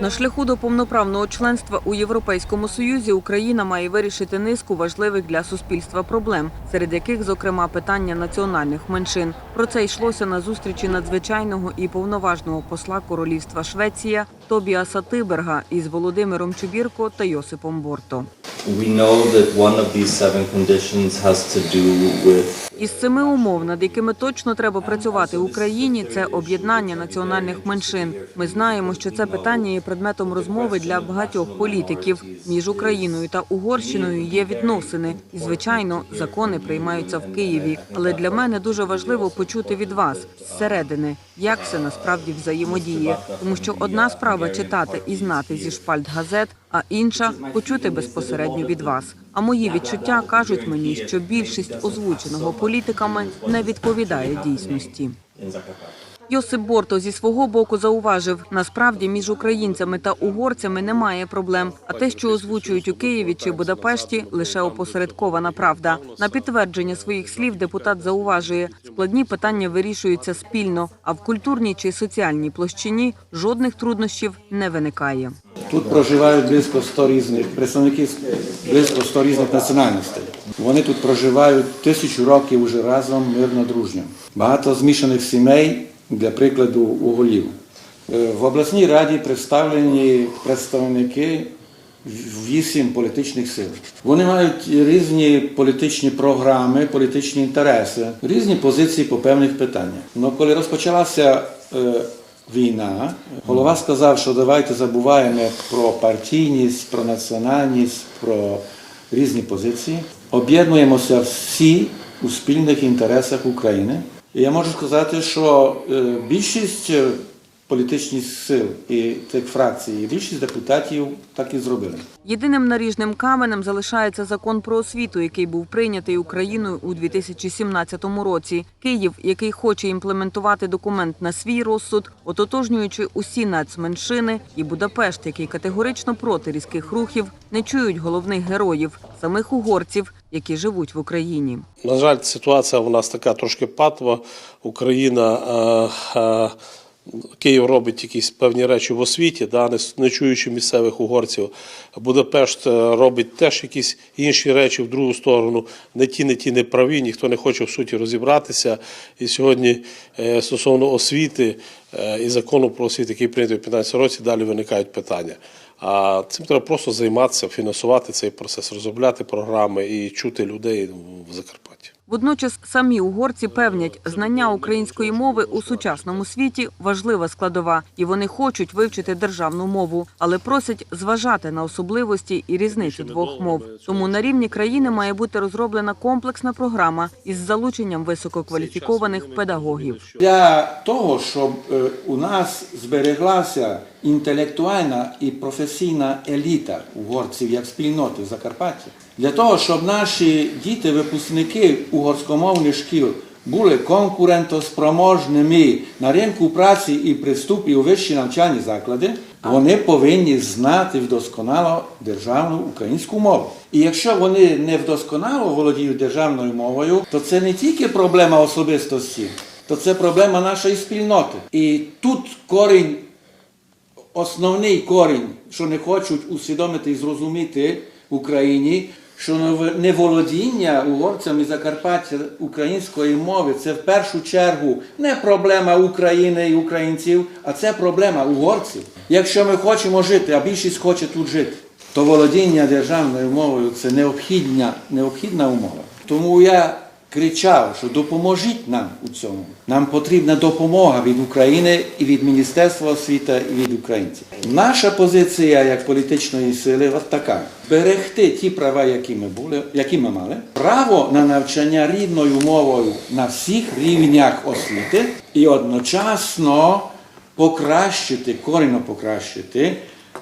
На шляху до повноправного членства у Європейському Союзі Україна має вирішити низку важливих для суспільства проблем, серед яких, зокрема, питання національних меншин. Про це йшлося на зустрічі надзвичайного і повноважного посла Королівства Швеція Тобіаса Тиберга із Володимиром Чубірко та Йосипом Борто. Із семи умов, над якими точно треба працювати в Україні, це об'єднання національних меншин. Ми знаємо, що це питання є предметом розмови для багатьох політиків. Між Україною та Угорщиною є відносини, і звичайно, закони приймаються в Києві. Але для мене дуже важливо почути від вас зсередини, як все насправді взаємодіє, тому що одна справа читати і знати зі шпальт газет, а інша почути безпосередньо від вас. А мої відчуття кажуть мені, що більшість озвученого політиками не відповідає дійсності. Йосип Борто зі свого боку зауважив: насправді між українцями та угорцями немає проблем. А те, що озвучують у Києві чи Будапешті, лише опосередкована правда. На підтвердження своїх слів депутат зауважує, складні питання вирішуються спільно, а в культурній чи соціальній площині жодних труднощів не виникає. Тут проживають близько 100 різних представники з близько 100 різних національностей. Вони тут проживають тисячу років уже разом мирно дружньо. Багато змішаних сімей, для прикладу, у голів. Е, В обласній раді представлені представники вісім політичних сил. Вони мають різні політичні програми, політичні інтереси, різні позиції по певних питаннях. Ну, коли розпочалася е, війна, голова сказав, що давайте забуваємо про партійність, про національність, про різні позиції. Об'єднуємося всі у спільних інтересах України. Я можу сказати, що е, більшість е, політичних сил і тих фракцій, і більшість депутатів так і зробили. Єдиним наріжним каменем залишається закон про освіту, який був прийнятий Україною у 2017 році. Київ, який хоче імплементувати документ на свій розсуд, ототожнюючи усі нацменшини, і Будапешт, який категорично проти різких рухів, не чують головних героїв самих угорців, які живуть в Україні. На жаль, ситуація у нас така трошки патова. Україна. Е, е, Київ робить якісь певні речі в освіті, да, не, не чуючи місцевих угорців. Будапешт е, робить теж якісь інші речі в другу сторону. Не ті, не ті не праві, ніхто не хоче в суті розібратися. І сьогодні е, стосовно освіти е, і закону про освіту, який прийнятий у 2015 році, далі виникають питання. А цим треба просто займатися, фінансувати цей процес, розробляти програми і чути людей в Закарпатті. Водночас самі угорці певнять, знання української мови у сучасному світі важлива складова, і вони хочуть вивчити державну мову, але просять зважати на особливості і різницю двох мов. Тому на рівні країни має бути розроблена комплексна програма із залученням висококваліфікованих педагогів. Для того, щоб е, у нас збереглася інтелектуальна і професійна еліта угорців як спільноти в Закарпатті, для того, щоб наші діти, випускники угорськомовних шкіл були конкурентоспроможними на ринку праці і при вступі у вищі навчальні заклади, вони повинні знати вдосконало державну українську мову. І якщо вони не вдосконало володіють державною мовою, то це не тільки проблема особистості, то це проблема нашої спільноти. І тут корінь основний корінь, що не хочуть усвідомити і зрозуміти в Україні, що неволодіння угорцями Закарпаття української мови це в першу чергу не проблема України і українців, а це проблема угорців. Якщо ми хочемо жити, а більшість хоче тут жити, то володіння державною мовою це необхідна, необхідна умова. Тому я кричав, що допоможіть нам у цьому. Нам потрібна допомога від України і від Міністерства освіти і від українців. Наша позиція як політичної сили от така: берегти ті права, які ми були, які ми мали, право на навчання рідною мовою на всіх рівнях освіти і одночасно покращити, корінно покращити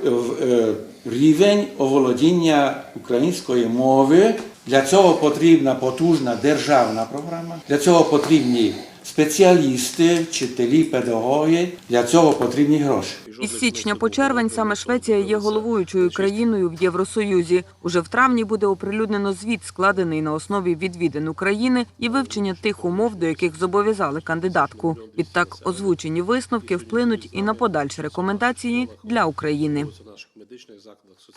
е, е, рівень оволодіння української мови. Для цього потрібна потужна державна програма, для цього потрібні спеціалісти, вчителі, педагоги. Для цього потрібні гроші. Із січня по червень саме Швеція є головуючою країною в Євросоюзі. Уже в травні буде оприлюднено звіт, складений на основі відвідин України і вивчення тих умов, до яких зобов'язали кандидатку. Відтак озвучені висновки вплинуть і на подальші рекомендації для України. Медичних закладах.